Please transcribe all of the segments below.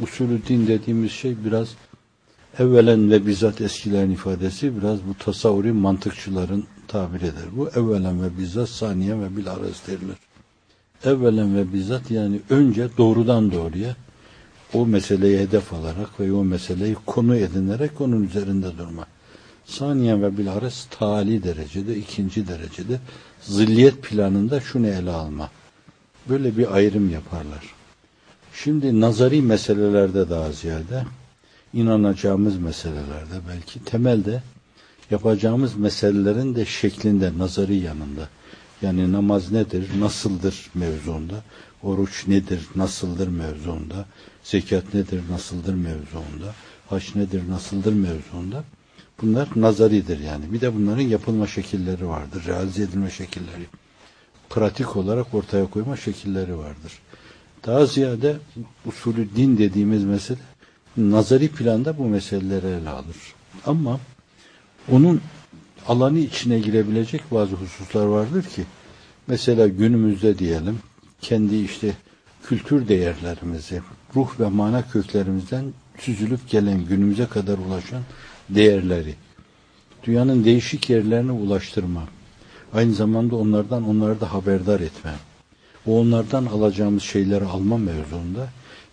usulü din dediğimiz şey biraz evvelen ve bizzat eskilerin ifadesi biraz bu tasavvuri mantıkçıların tabir eder. Bu evvelen ve bizzat saniye ve bilhares derilir. Evvelen ve bizzat yani önce doğrudan doğruya o meseleyi hedef alarak ve o meseleyi konu edinerek onun üzerinde durma. Saniye ve bilhares tali derecede, ikinci derecede zilliyet planında şunu ele alma. Böyle bir ayrım yaparlar. Şimdi nazari meselelerde daha ziyade inanacağımız meselelerde belki temelde yapacağımız meselelerin de şeklinde nazari yanında. Yani namaz nedir, nasıldır mevzuunda, oruç nedir, nasıldır mevzuunda, zekat nedir, nasıldır mevzuunda, haç nedir, nasıldır mevzuunda. Bunlar nazaridir yani. Bir de bunların yapılma şekilleri vardır, realize edilme şekilleri. Pratik olarak ortaya koyma şekilleri vardır. Daha ziyade usulü din dediğimiz mesele nazari planda bu meseleleri ele alır. Ama onun alanı içine girebilecek bazı hususlar vardır ki mesela günümüzde diyelim kendi işte kültür değerlerimizi, ruh ve mana köklerimizden süzülüp gelen günümüze kadar ulaşan değerleri dünyanın değişik yerlerine ulaştırma, aynı zamanda onlardan onları da haberdar etme, o onlardan alacağımız şeyleri alma mevzuunda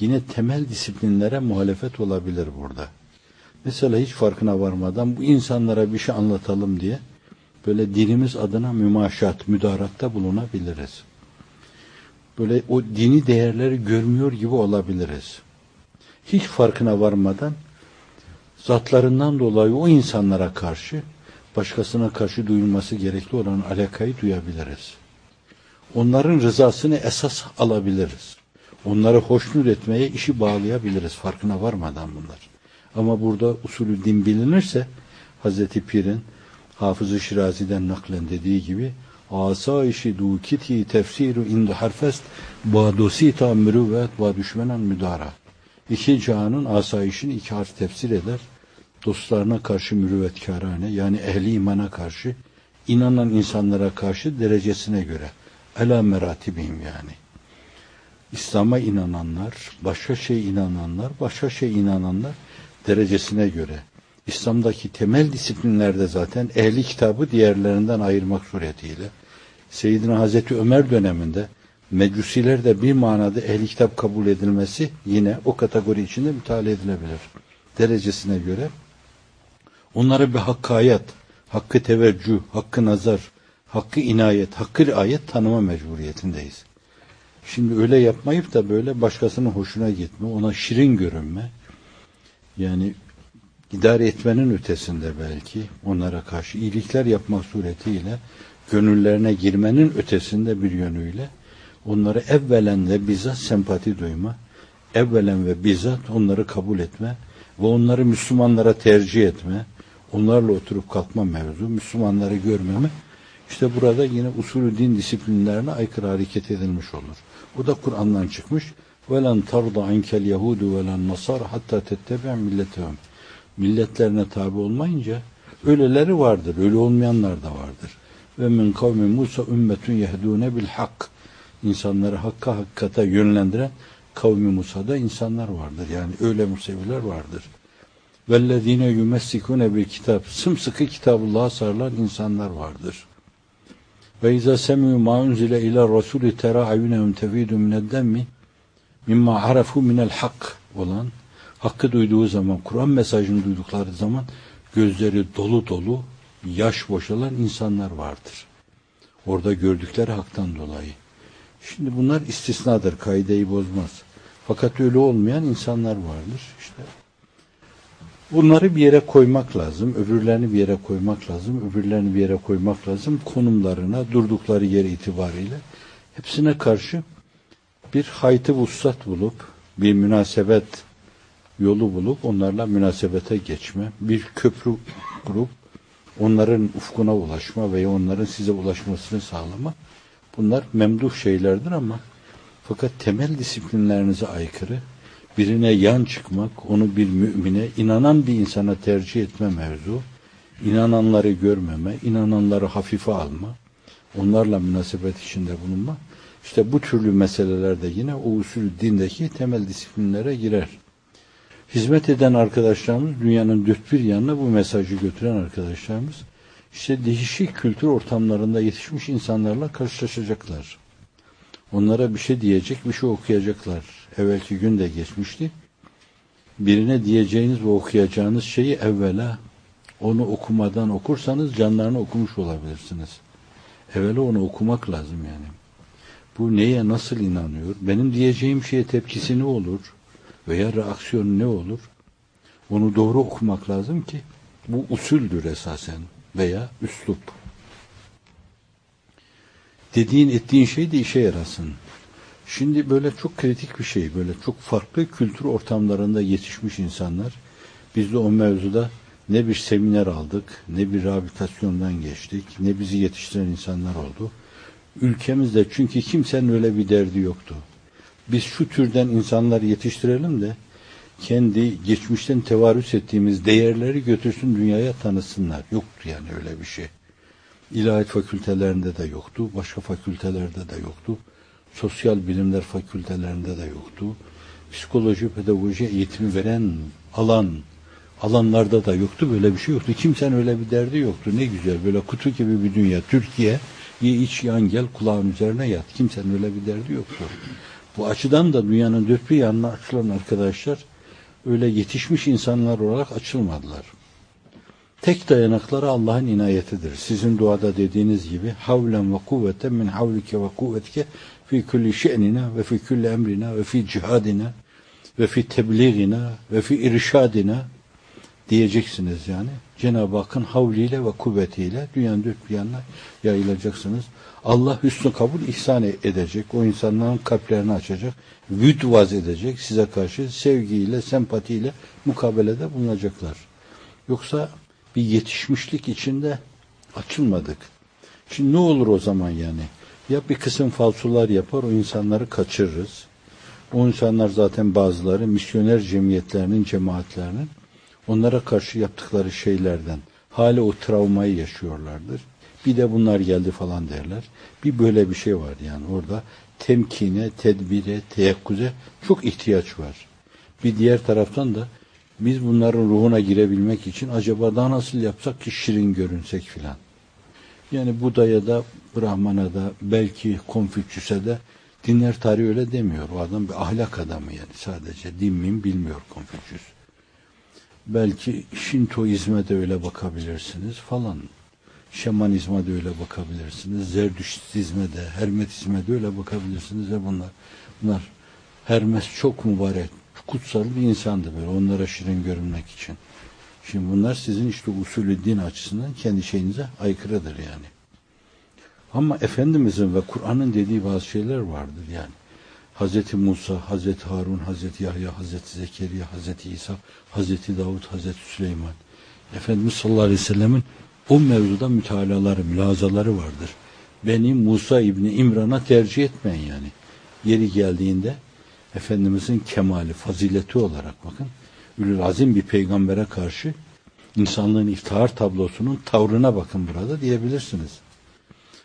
yine temel disiplinlere muhalefet olabilir burada. Mesela hiç farkına varmadan bu insanlara bir şey anlatalım diye böyle dinimiz adına mümaşat, müdaratta bulunabiliriz. Böyle o dini değerleri görmüyor gibi olabiliriz. Hiç farkına varmadan zatlarından dolayı o insanlara karşı başkasına karşı duyulması gerekli olan alakayı duyabiliriz. Onların rızasını esas alabiliriz. Onları hoşnut etmeye işi bağlayabiliriz farkına varmadan bunlar. Ama burada usulü din bilinirse Hazreti Pir'in Hafız-ı Şirazi'den naklen dediği gibi asayişi dukiti tefsiru indu harfest badosita mürüvvet ve düşmenen müdara. İki canın asayişini iki harf tefsir eder. Dostlarına karşı mürüvvetkârane yani ehli imana karşı inanan insanlara karşı derecesine göre. Ela meratibim yani. İslam'a inananlar, başka şey inananlar, başka şey inananlar derecesine göre. İslam'daki temel disiplinlerde zaten ehli kitabı diğerlerinden ayırmak suretiyle Seyyidina Hazreti Ömer döneminde mecusiler de bir manada ehli kitap kabul edilmesi yine o kategori içinde müteala edilebilir. Derecesine göre onlara bir hakkayet, hakkı teveccüh, hakkı nazar, hakkı inayet, hakkı riayet tanıma mecburiyetindeyiz. Şimdi öyle yapmayıp da böyle başkasının hoşuna gitme, ona şirin görünme, yani idare etmenin ötesinde belki onlara karşı iyilikler yapmak suretiyle gönüllerine girmenin ötesinde bir yönüyle onları evvelen ve bizzat sempati duyma, evvelen ve bizzat onları kabul etme ve onları Müslümanlara tercih etme, onlarla oturup kalkma mevzu, Müslümanları görmeme, işte burada yine usulü din disiplinlerine aykırı hareket edilmiş olur. Bu da Kur'an'dan çıkmış. وَلَنْ تَرْضَ عَنْكَ الْيَهُودُ وَلَنْ نَصَارَ hatta تَتَّبِعَ milletehum. Milletlerine tabi olmayınca öyleleri vardır, öyle olmayanlar da vardır. Ve min kavmi Musa ümmetun yehdune bil hak. İnsanları hakka hakikate yönlendiren kavmi Musa'da insanlar vardır. Yani öyle Museviler vardır. Vellezine yumessikune bir kitap. Sımsıkı kitabullah'a sarılan insanlar vardır. Ve izâ semû mâ unzile ilâ rasûlü terâ ayûnehum tefîdû mineddemmi mimma arafu minel hak olan hakkı duyduğu zaman, Kur'an mesajını duydukları zaman gözleri dolu dolu, yaş boşalan insanlar vardır. Orada gördükleri haktan dolayı. Şimdi bunlar istisnadır, kaideyi bozmaz. Fakat öyle olmayan insanlar vardır. İşte bunları bir yere koymak lazım, öbürlerini bir yere koymak lazım, öbürlerini bir yere koymak lazım. Konumlarına, durdukları yer itibariyle hepsine karşı bir haytı vuslat bulup, bir münasebet yolu bulup onlarla münasebete geçme, bir köprü kurup onların ufkuna ulaşma veya onların size ulaşmasını sağlama bunlar memduh şeylerdir ama fakat temel disiplinlerinize aykırı birine yan çıkmak, onu bir mümine, inanan bir insana tercih etme mevzu, inananları görmeme, inananları hafife alma, onlarla münasebet içinde bulunma, İşte bu türlü meselelerde yine o usulü dindeki temel disiplinlere girer. Hizmet eden arkadaşlarımız, dünyanın dört bir yanına bu mesajı götüren arkadaşlarımız, işte değişik kültür ortamlarında yetişmiş insanlarla karşılaşacaklar. Onlara bir şey diyecek, bir şey okuyacaklar. Evvelki gün de geçmişti. Birine diyeceğiniz ve okuyacağınız şeyi evvela onu okumadan okursanız canlarını okumuş olabilirsiniz. Evvela onu okumak lazım yani. Bu neye nasıl inanıyor? Benim diyeceğim şeye tepkisi ne olur? Veya reaksiyonu ne olur? Onu doğru okumak lazım ki bu usuldür esasen veya üslup. Dediğin ettiğin şey de işe yarasın. Şimdi böyle çok kritik bir şey, böyle çok farklı kültür ortamlarında yetişmiş insanlar. Biz de o mevzuda ne bir seminer aldık, ne bir rehabilitasyondan geçtik, ne bizi yetiştiren insanlar oldu. Ülkemizde çünkü kimsenin öyle bir derdi yoktu. Biz şu türden insanlar yetiştirelim de kendi geçmişten tevarüs ettiğimiz değerleri götürsün dünyaya tanısınlar. Yoktu yani öyle bir şey. İlahiyat fakültelerinde de yoktu, başka fakültelerde de yoktu. Sosyal bilimler fakültelerinde de yoktu. Psikoloji, pedagoji eğitimi veren alan, alanlarda da yoktu. Böyle bir şey yoktu. Kimsenin öyle bir derdi yoktu. Ne güzel böyle kutu gibi bir dünya. Türkiye, ye iç yan gel kulağın üzerine yat. Kimsenin öyle bir derdi yoktu. Bu açıdan da dünyanın dört bir yanına açılan arkadaşlar öyle yetişmiş insanlar olarak açılmadılar. Tek dayanakları Allah'ın inayetidir. Sizin duada dediğiniz gibi havlen ve kuvveten min havlike ve kuvvetike fi kulli şe'nina ve fi kulli emrina ve fi cihadina ve fi tebliğina ve fi irşadina diyeceksiniz yani. Cenab-ı Hakk'ın havliyle ve kuvvetiyle dünyanın dört bir yanına yayılacaksınız. Allah hüsnü kabul ihsan edecek. O insanların kalplerini açacak. Vüd vaz edecek. Size karşı sevgiyle, sempatiyle mukabelede bulunacaklar. Yoksa bir yetişmişlik içinde açılmadık. Şimdi ne olur o zaman yani? Ya bir kısım falsular yapar, o insanları kaçırırız. O insanlar zaten bazıları misyoner cemiyetlerinin, cemaatlerinin onlara karşı yaptıkları şeylerden hala o travmayı yaşıyorlardır. Bir de bunlar geldi falan derler. Bir böyle bir şey var yani orada temkine, tedbire, teyakkuze çok ihtiyaç var. Bir diğer taraftan da biz bunların ruhuna girebilmek için acaba daha nasıl yapsak ki şirin görünsek filan. Yani Buda'ya da, Brahman'a da, belki Konfüçyüs'e de dinler tarihi öyle demiyor. O adam bir ahlak adamı yani sadece din min bilmiyor Konfüçyüs. Belki Şintoizme de öyle bakabilirsiniz falan. Şamanizme de öyle bakabilirsiniz. Zerdüştizme de, Hermetizme de öyle bakabilirsiniz ve bunlar. Bunlar Hermes çok mübarek, kutsal bir insandı böyle onlara şirin görünmek için. Şimdi bunlar sizin işte usulü din açısından kendi şeyinize aykırıdır yani. Ama Efendimizin ve Kur'an'ın dediği bazı şeyler vardır yani. Hazreti Musa, Hazreti Harun, Hazreti Yahya, Hazreti Zekeriya, Hazreti İsa, Hazreti Davud, Hazreti Süleyman. Efendimiz sallallahu aleyhi ve sellemin o mevzuda mütalaları, mülazaları vardır. Beni Musa İbni İmran'a tercih etmeyin yani. Yeri geldiğinde Efendimizin kemali, fazileti olarak bakın. Ülül Azim bir peygambere karşı insanlığın iftihar tablosunun tavrına bakın burada diyebilirsiniz.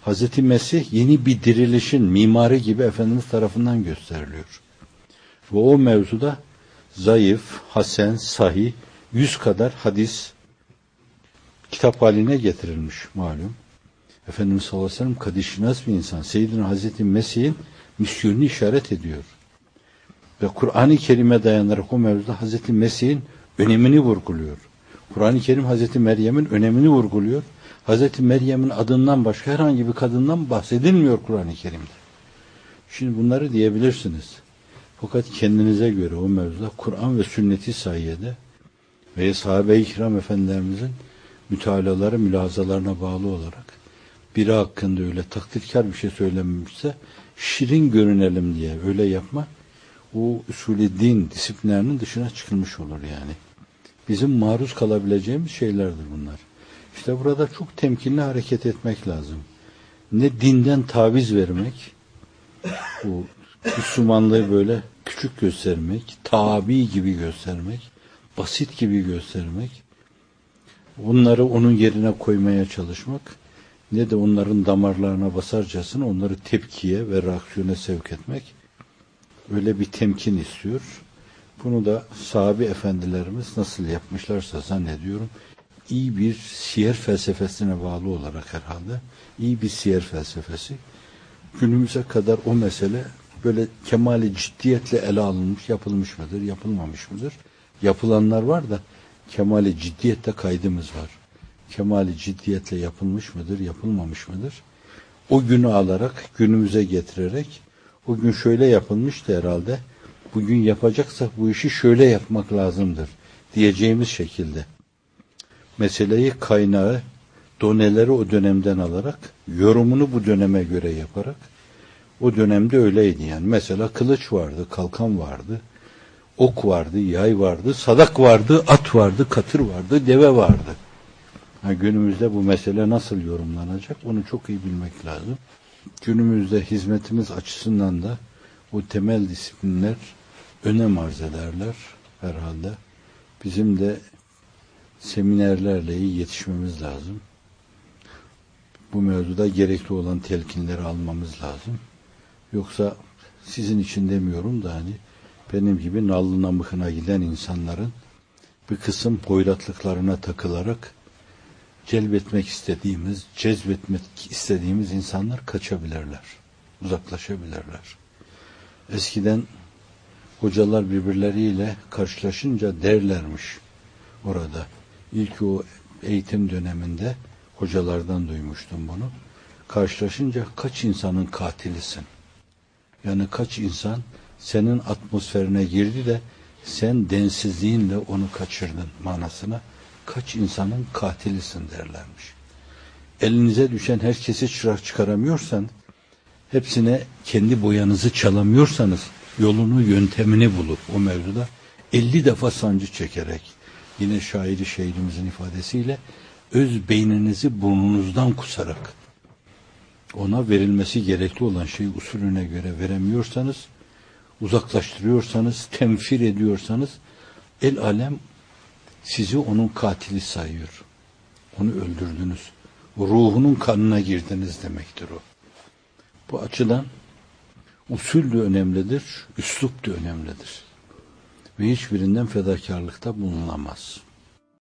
Hazreti Mesih yeni bir dirilişin mimarı gibi Efendimiz tarafından gösteriliyor. Ve o mevzuda zayıf, hasen, sahih, yüz kadar hadis kitap haline getirilmiş malum. Efendimiz sallallahu aleyhi ve sellem kadişinas bir insan. Seyyidina Hazreti Mesih'in misyonunu işaret ediyor. Ve Kur'an-ı Kerim'e dayanarak o mevzuda Hazreti Mesih'in önemini vurguluyor. Kur'an-ı Kerim Hazreti Meryem'in önemini vurguluyor. Hazreti Meryem'in adından başka herhangi bir kadından bahsedilmiyor Kur'an-ı Kerim'de. Şimdi bunları diyebilirsiniz. Fakat kendinize göre o mevzuda Kur'an ve sünneti sayede ve sahabe-i kiram efendilerimizin mütalaları, mülazalarına bağlı olarak biri hakkında öyle takdirkar bir şey söylememişse şirin görünelim diye öyle yapma o usulü din disiplinlerinin dışına çıkılmış olur yani. Bizim maruz kalabileceğimiz şeylerdir bunlar. İşte burada çok temkinli hareket etmek lazım. Ne dinden taviz vermek, bu Müslümanlığı böyle küçük göstermek, tabi gibi göstermek, basit gibi göstermek, bunları onun yerine koymaya çalışmak, ne de onların damarlarına basarcasına onları tepkiye ve reaksiyona sevk etmek öyle bir temkin istiyor. Bunu da sahabi efendilerimiz nasıl yapmışlarsa zannediyorum iyi bir siyer felsefesine bağlı olarak herhalde iyi bir siyer felsefesi günümüze kadar o mesele böyle kemali ciddiyetle ele alınmış, yapılmış mıdır, yapılmamış mıdır? Yapılanlar var da kemali ciddiyette kaydımız var. Kemali ciddiyetle yapılmış mıdır, yapılmamış mıdır? O günü alarak, günümüze getirerek, o gün şöyle yapılmıştı herhalde, bugün yapacaksak bu işi şöyle yapmak lazımdır diyeceğimiz şekilde meseleyi kaynağı, doneleri o dönemden alarak, yorumunu bu döneme göre yaparak, o dönemde öyleydi yani. Mesela kılıç vardı, kalkan vardı, ok vardı, yay vardı, sadak vardı, at vardı, katır vardı, deve vardı. Ha, günümüzde bu mesele nasıl yorumlanacak onu çok iyi bilmek lazım. Günümüzde hizmetimiz açısından da o temel disiplinler önem arz ederler herhalde. Bizim de seminerlerle iyi yetişmemiz lazım. Bu mevzuda gerekli olan telkinleri almamız lazım. Yoksa sizin için demiyorum da hani benim gibi nallı namıkına giden insanların bir kısım hoyratlıklarına takılarak celbetmek istediğimiz, cezbetmek istediğimiz insanlar kaçabilirler, uzaklaşabilirler. Eskiden hocalar birbirleriyle karşılaşınca derlermiş orada. İlk o eğitim döneminde hocalardan duymuştum bunu. Karşılaşınca kaç insanın katilisin? Yani kaç insan senin atmosferine girdi de sen densizliğinle onu kaçırdın manasına kaç insanın katilisin derlermiş. Elinize düşen herkesi çırak çıkaramıyorsan hepsine kendi boyanızı çalamıyorsanız yolunu yöntemini bulup o mevzuda 50 defa sancı çekerek yine şairi şehrimizin ifadesiyle öz beyninizi burnunuzdan kusarak ona verilmesi gerekli olan şeyi usulüne göre veremiyorsanız, uzaklaştırıyorsanız, temfir ediyorsanız, el alem sizi onun katili sayıyor. Onu öldürdünüz. Ruhunun kanına girdiniz demektir o. Bu açıdan usul de önemlidir, üslup da önemlidir. Ve hiçbirinden fedakarlıkta bulunamaz.